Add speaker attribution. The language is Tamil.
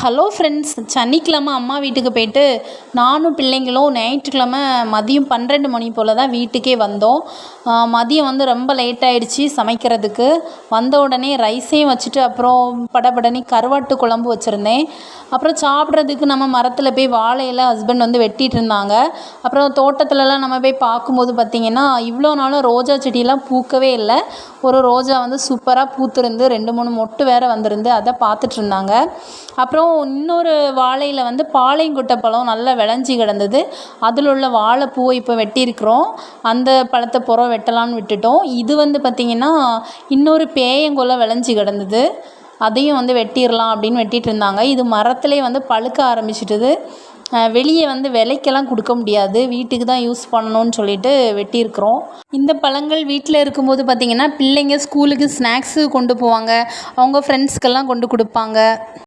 Speaker 1: ஹலோ ஃப்ரெண்ட்ஸ் சனிக்கிழமை அம்மா வீட்டுக்கு போயிட்டு நானும் பிள்ளைங்களும் ஞாயிற்றுக்கிழமை மதியம் பன்னெண்டு மணி போல் தான் வீட்டுக்கே வந்தோம். மதியம் வந்து ரொம்ப லேட் ஆகிடுச்சி சமைக்கிறதுக்கு. வந்த உடனே ரைஸையும் வச்சுட்டு அப்புறம் படபடனி கருவாட்டு குழம்பு வச்சுருந்தேன். அப்புறம் சாப்பிட்றதுக்கு நம்ம மரத்தில் போய் வாழையில ஹஸ்பண்ட் வந்து வெட்டிகிட்டு இருந்தாங்க. அப்புறம் தோட்டத்துலலாம் நம்ம போய் பார்க்கும்போது பார்த்திங்கன்னா இவ்வளோ நாளும் ரோஜா செடியெல்லாம் பூக்கவே இல்லை. ஒரு ரோஜா வந்து சூப்பராக பூத்துருந்து ரெண்டு மூணு மொட்டு வேறு வந்திருந்து அதை பார்த்துட்ருந்தாங்க அப்புறம் இன்னொரு வாழையில் வந்து பாளையங்கொட்டை பழம் நல்லா விளைஞ்சி கிடந்தது. அதில் உள்ள வாழைப்பூவை இப்போ வெட்டியிருக்கிறோம். அந்த பழத்தை புறம் வெட்டலான்னு விட்டுட்டோம். இது வந்து பார்த்திங்கன்னா இன்னொரு பேயங்கொலை விளைஞ்சி கிடந்தது. அதையும் வந்து வெட்டிடலாம் அப்படின்னு வெட்டிகிட்டு இருந்தாங்க இது மரத்துலேயே வந்து பழுக்க ஆரம்பிச்சிட்டுது. வெளியே வந்து விலைக்கெல்லாம் கொடுக்க முடியாது. வீட்டுக்கு தான் யூஸ் பண்ணணும்னு சொல்லிட்டு வெட்டியிருக்கிறோம். இந்த பழங்கள் வீட்டில் இருக்கும்போது பார்த்திங்கன்னா பிள்ளைங்க ஸ்கூலுக்கு ஸ்நாக்ஸு கொண்டு போவாங்க. அவங்க ஃப்ரெண்ட்ஸ்க்கெல்லாம் கொண்டு கொடுப்பாங்க.